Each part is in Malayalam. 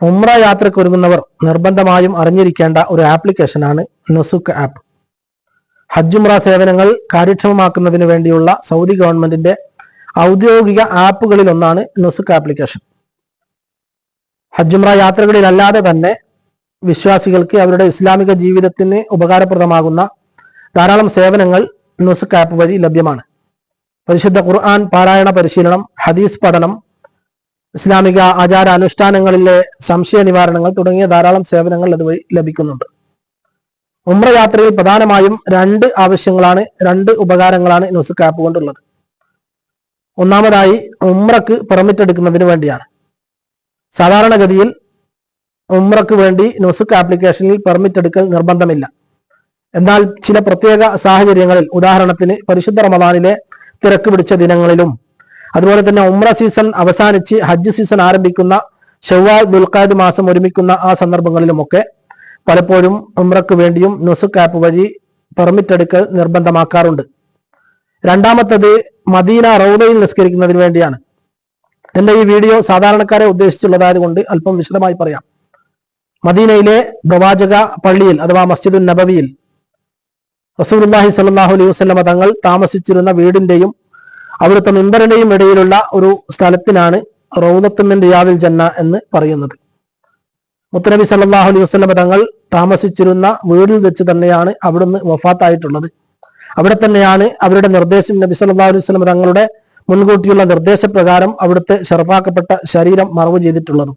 ഉംറ യാത്രയ്ക്ക് ഒരുങ്ങുന്നവർ നിർബന്ധമായും അറിഞ്ഞിരിക്കേണ്ട ഒരു ആപ്ലിക്കേഷനാണ് നൊസുക്ക് ആപ്പ്. ഹജ്ജുംറ സേവനങ്ങൾ കാര്യക്ഷമമാക്കുന്നതിന് വേണ്ടിയുള്ള സൗദി ഗവൺമെന്റിന്റെ ഔദ്യോഗിക ആപ്പുകളിൽ ഒന്നാണ് നൊസുക്ക് ആപ്ലിക്കേഷൻ. ഹജ്ജുംറ യാത്രകളിലല്ലാതെ തന്നെ വിശ്വാസികൾക്ക് അവരുടെ ഇസ്ലാമിക ജീവിതത്തിന് ഉപകാരപ്രദമാകുന്ന ധാരാളം സേവനങ്ങൾ നൊസുക്ക് ആപ്പ് വഴി ലഭ്യമാണ്. പരിശുദ്ധ ഖുർആൻ പാരായണ പരിശീലനം ഹദീസ് പഠനം ഇസ്ലാമിക ആചാര അനുഷ്ഠാനങ്ങളിലെ സംശയ നിവാരണങ്ങൾ തുടങ്ങിയ ധാരാളം സേവനങ്ങൾ അതുവഴി ലഭിക്കുന്നുണ്ട്. ഉമ്ര യാത്രയിൽ പ്രധാനമായും രണ്ട് ആവശ്യങ്ങളാണ് രണ്ട് ഉപകാരങ്ങളാണ് നുസുക്ക് ആപ്പ് കൊണ്ടുള്ളത്. ഒന്നാമതായി ഉമ്രക്ക് പെർമിറ്റ് എടുക്കുന്നതിന് വേണ്ടിയാണ്. സാധാരണഗതിയിൽ ഉമ്രക്ക് വേണ്ടി നുസുക്ക് ആപ്ലിക്കേഷനിൽ പെർമിറ്റ് എടുക്കൽ നിർബന്ധമില്ല. എന്നാൽ ചില പ്രത്യേക സാഹചര്യങ്ങളിൽ ഉദാഹരണത്തിന് പരിശുദ്ധ റമദാനിലെ തിരക്ക് പിടിച്ച ദിനങ്ങളിലും അതുപോലെ തന്നെ ഉമ്ര സീസൺ അവസാനിച്ച് ഹജ്ജ് സീസൺ ആരംഭിക്കുന്ന ഷവ്വാൽ ദുൽഖാദ് മാസം ഒരുമിക്കുന്ന ആ സന്ദർഭങ്ങളിലുമൊക്കെ പലപ്പോഴും ഉമ്രക്ക് വേണ്ടിയും നുസുക്ക് ആപ്പ് വഴി പെർമിറ്റ് എടുക്കൽ നിർബന്ധമാക്കാറുണ്ട്. രണ്ടാമത്തത് മദീന റൗദയിൽ നിസ്കരിക്കുന്നതിന് വേണ്ടിയാണ്. എന്റെ ഈ വീഡിയോ സാധാരണക്കാരെ ഉദ്ദേശിച്ചുള്ളതായത് കൊണ്ട് അല്പം വിശദമായി പറയാം. മദീനയിലെ പ്രവാചക പള്ളിയിൽ അഥവാ മസ്ജിദുൻ നബവിയിൽ റസൂലുള്ളാഹി സല്ലാഹു അലൈഹി വസല്ലമ തങ്ങൾ താമസിച്ചിരുന്ന വീടിന്റെയും അവിടുത്തെ മിമ്പറിന്റെയും ഇടയിലുള്ള ഒരു സ്ഥലത്തിനാണ് റൗദത്തുമിൻ റിയാദിൽ ജന്ന എന്ന് പറയുന്നത്. മുത്തനബി സല്ലാഹു അലൈഹി വസല്ലമ തങ്ങൾ താമസിച്ചിരുന്ന വീടിൽ വെച്ച് തന്നെയാണ് അവിടുന്ന് വഫാത്തായിട്ടുള്ളത്. അവിടെ തന്നെയാണ് അവരുടെ നിർദ്ദേശം നബി സല്ലല്ലാഹു അലൈഹി വസല്ലമ തങ്ങളുടെ മുൻകൂട്ടിയുള്ള നിർദ്ദേശപ്രകാരം അവിടുത്തെ ചെറുപ്പാക്കപ്പെട്ട ശരീരം മറവ് ചെയ്തിട്ടുള്ളതും.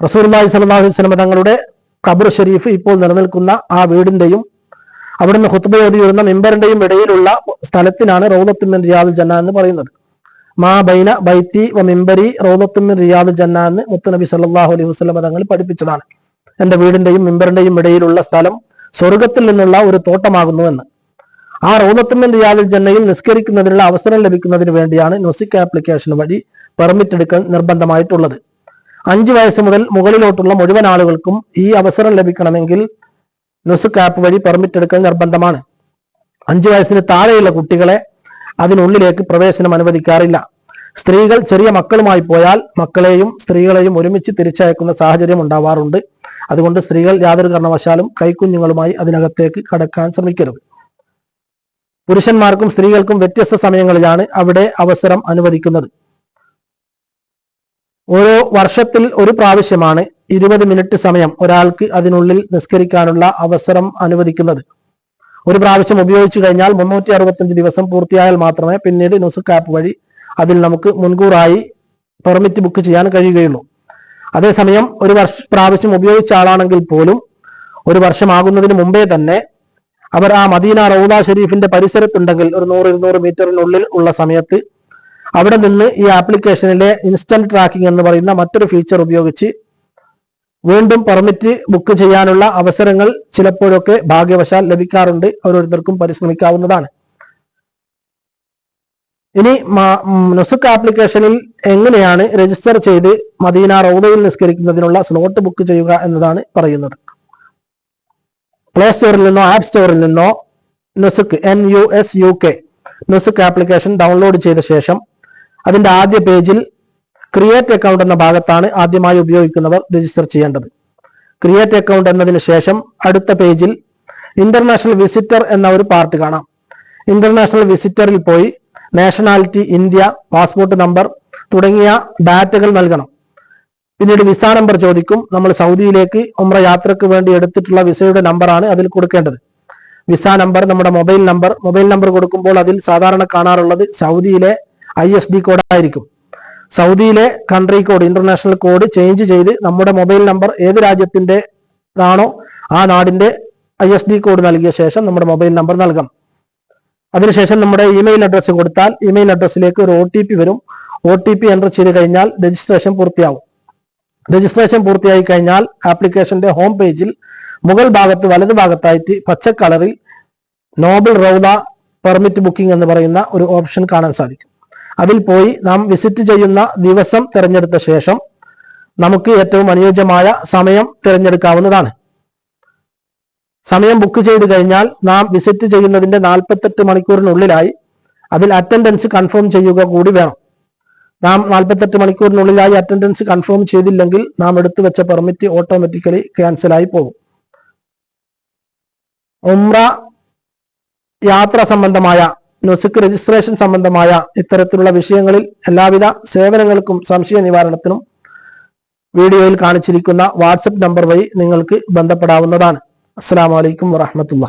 റസൂലുള്ളാഹി സല്ലാഹു വസല്ലമ തങ്ങളുടെ ഖബർ ഷരീഫ് ഇപ്പോൾ നിലനിൽക്കുന്ന ആ വീടിന്റെയും അവിടുന്ന് ഹുത്തുബ ഓതി വരുന്ന മെമ്പറിന്റെയും ഇടയിലുള്ള സ്ഥലത്തിനാണ് റൗദത്തുമിൻ റിയാദ് ജന്ന എന്ന് പറയുന്നത്. മാ ബൈന ബൈത്തി വ മിമ്പരി റൗദത്തുമിൻ റിയാദ് ജന്ന എന്ന് മുത്തനബി സല്ലല്ലാഹു അലൈഹി വസ്ലം തങ്ങൾ പഠിപ്പിച്ചതാണ്. എന്റെ വീടിന്റെയും മെമ്പറിന്റെയും ഇടയിലുള്ള സ്ഥലം സ്വർഗത്തിൽ നിന്നുള്ള ഒരു തോട്ടമാകുന്നു എന്ന്. ആ റൗദത്തുമിൻ റിയാദുൽ ജന്നയിൽ നിസ്കരിക്കുന്നതിനുള്ള അവസരം ലഭിക്കുന്നതിന് വേണ്ടിയാണ് നൊസിക് ആപ്ലിക്കേഷൻ വഴി പെർമിറ്റ് എടുക്കാൻ നിർബന്ധമായിട്ടുള്ളത്. അഞ്ച് വയസ്സ് മുതൽ മുകളിലോട്ടുള്ള മുഴുവൻ ആളുകൾക്കും ഈ അവസരം ലഭിക്കണമെങ്കിൽ നുസുക്ക് ആപ്പ് വഴി പെർമിറ്റ് എടുക്കൽ നിർബന്ധമാണ്. അഞ്ചു വയസ്സിന് താഴെയുള്ള കുട്ടികളെ അതിനുള്ളിലേക്ക് പ്രവേശനം അനുവദിക്കാറില്ല. സ്ത്രീകൾ ചെറിയ മക്കളുമായി പോയാൽ മക്കളെയും സ്ത്രീകളെയും ഒരുമിച്ച് തിരിച്ചയക്കുന്ന സാഹചര്യം ഉണ്ടാവാറുണ്ട്. അതുകൊണ്ട് സ്ത്രീകൾ യാതൊരു കാരണവശാലും കൈക്കുഞ്ഞുങ്ങളുമായി അതിനകത്തേക്ക് കടക്കാൻ ശ്രമിക്കരുത്. പുരുഷന്മാർക്കും സ്ത്രീകൾക്കും വ്യത്യസ്ത സമയങ്ങളിലാണ് അവിടെ അവസരം അനുവദിക്കുന്നത്. ഓരോ വർഷത്തിൽ ഒരു പ്രാവശ്യമാണ് ഇരുപത് മിനിറ്റ് സമയം ഒരാൾക്ക് അതിനുള്ളിൽ നിസ്കരിക്കാനുള്ള അവസരം അനുവദിക്കുന്നത്. ഒരു പ്രാവശ്യം ഉപയോഗിച്ചു കഴിഞ്ഞാൽ മുന്നൂറ്റി അറുപത്തഞ്ച് ദിവസം പൂർത്തിയായാൽ മാത്രമേ പിന്നീട് നുസുക്ക് ആപ്പ് വഴി അതിൽ നമുക്ക് മുൻകൂറായി പെർമിറ്റ് ബുക്ക് ചെയ്യാൻ കഴിയുകയുള്ളൂ. അതേസമയം ഒരു വർഷ പ്രാവശ്യം ഉപയോഗിച്ച ആളാണെങ്കിൽ പോലും ഒരു വർഷമാകുന്നതിന് മുമ്പേ തന്നെ അവർ ആ മദീന റൗദ ഷെരീഫിന്റെ പരിസരത്തുണ്ടെങ്കിൽ ഒരു നൂറ് ഇരുന്നൂറ് മീറ്ററിനുള്ളിൽ ഉള്ള സമയത്ത് അവിടെ നിന്ന് ഈ ആപ്ലിക്കേഷനിലെ ഇൻസ്റ്റന്റ് ട്രാക്കിംഗ് എന്ന് പറയുന്ന മറ്റൊരു ഫീച്ചർ ഉപയോഗിച്ച് വീണ്ടും പെർമിറ്റ് ബുക്ക് ചെയ്യാനുള്ള അവസരങ്ങൾ ചിലപ്പോഴൊക്കെ ഭാഗ്യവശാൽ ലഭിക്കാറുണ്ട്. ഓരോരുത്തർക്കും പരിശ്രമിക്കാവുന്നതാണ്. ഇനി നുസുക്ക് ആപ്ലിക്കേഷനിൽ എങ്ങനെയാണ് രജിസ്റ്റർ ചെയ്ത് മദീന റൗദയിൽ നിസ്കരിക്കുന്നതിനുള്ള സ്ലോട്ട് ബുക്ക് ചെയ്യുക എന്നതാണ് പറയുന്നത്. പ്ലേ സ്റ്റോറിൽ നിന്നോ ആപ്പ് സ്റ്റോറിൽ നിന്നോ Nusuk N U S U K Nusuk application download ചെയ്ത ശേഷം അതിന്റെ ആദ്യ പേജിൽ ക്രിയേറ്റ് അക്കൗണ്ട് എന്ന ഭാഗത്താണ് ആദ്യമായി ഉപയോഗിക്കുന്നവർ രജിസ്റ്റർ ചെയ്യേണ്ടത്. ക്രിയേറ്റ് അക്കൗണ്ട് എന്നതിന് ശേഷം അടുത്ത പേജിൽ ഇന്റർനാഷണൽ വിസിറ്റർ എന്ന ഒരു പാർട്ട് കാണാം. ഇന്റർനാഷണൽ വിസിറ്ററിൽ പോയി നാഷണാലിറ്റി ഇന്ത്യ പാസ്പോർട്ട് നമ്പർ തുടങ്ങിയ ഡാറ്റകൾ നൽകണം. പിന്നീട് വിസ നമ്പർ ചോദിക്കും. നമ്മൾ സൗദിയിലേക്ക് ഉമ്ര യാത്രയ്ക്ക് വേണ്ടി എടുത്തിട്ടുള്ള വിസയുടെ നമ്പറാണ് അതിൽ കൊടുക്കേണ്ടത്. വിസ നമ്പർ നമ്മുടെ മൊബൈൽ നമ്പർ മൊബൈൽ നമ്പർ കൊടുക്കുമ്പോൾ അതിൽ സാധാരണ കാണാറുള്ളത് സൗദിയിലെ ഐ എസ് ഡി കോഡായിരിക്കും സൗദിയിലെ country code international code change ചെയ്ത് നമ്മുടെ മൊബൈൽ നമ്പർ ഏത് രാജ്യത്തിന്റെ ആണോ ആ നാടിന്റെ ഐ എസ് ഡി കോഡ് നൽകിയ ശേഷം നമ്മുടെ മൊബൈൽ നമ്പർ നൽകാം. അതിനുശേഷം നമ്മുടെ ഇമെയിൽ അഡ്രസ്സ് കൊടുത്താൽ ഇമെയിൽ അഡ്രസ്സിലേക്ക് ഒരു ഒ ടി പി വരും. ഒ ടി പി എന്റർ ചെയ്ത് കഴിഞ്ഞാൽ രജിസ്ട്രേഷൻ പൂർത്തിയാവും. രജിസ്ട്രേഷൻ പൂർത്തിയായി കഴിഞ്ഞാൽ ആപ്ലിക്കേഷന്റെ ഹോം പേജിൽ മുകൾ ഭാഗത്ത് വലത് ഭാഗത്തായിട്ട് പച്ച കളറിൽ നോബൽ റൗദ പെർമിറ്റ് ബുക്കിംഗ് എന്ന് പറയുന്ന ഒരു ഓപ്ഷൻ കാണാൻ സാധിക്കും. അതിൽ പോയി നാം വിസിറ്റ് ചെയ്യുന്ന ദിവസം തിരഞ്ഞെടുത്ത ശേഷം നമുക്ക് ഏറ്റവും അനുയോജ്യമായ സമയം തിരഞ്ഞെടുക്കാവുന്നതാണ്. സമയം ബുക്ക് ചെയ്ത് കഴിഞ്ഞാൽ നാം വിസിറ്റ് ചെയ്യുന്നതിന്റെ നാൽപ്പത്തെട്ട് മണിക്കൂറിനുള്ളിലായി അതിൽ അറ്റൻഡൻസ് കൺഫേം ചെയ്യുക കൂടി വേണം. നാം നാൽപ്പത്തെട്ട് മണിക്കൂറിനുള്ളിലായി അറ്റൻഡൻസ് കൺഫേം ചെയ്തില്ലെങ്കിൽ നാം എടുത്തു വെച്ച പെർമിറ്റ് ഓട്ടോമാറ്റിക്കലി ക്യാൻസലായി പോകും. ഉംറ യാത്ര സംബന്ധമായ നുസുക്ക് രജിസ്ട്രേഷൻ സംബന്ധമായ ഇത്തരത്തിലുള്ള വിഷയങ്ങളിൽ എല്ലാവിധ സേവനങ്ങൾക്കും സംശയ നിവാരണത്തിനും വീഡിയോയിൽ കാണിച്ചിരിക്കുന്ന വാട്സപ്പ് നമ്പർ വഴി നിങ്ങൾക്ക് ബന്ധപ്പെടാവുന്നതാണ്. അസ്സാം വലൈക്കും വറഹമത്തുള്ള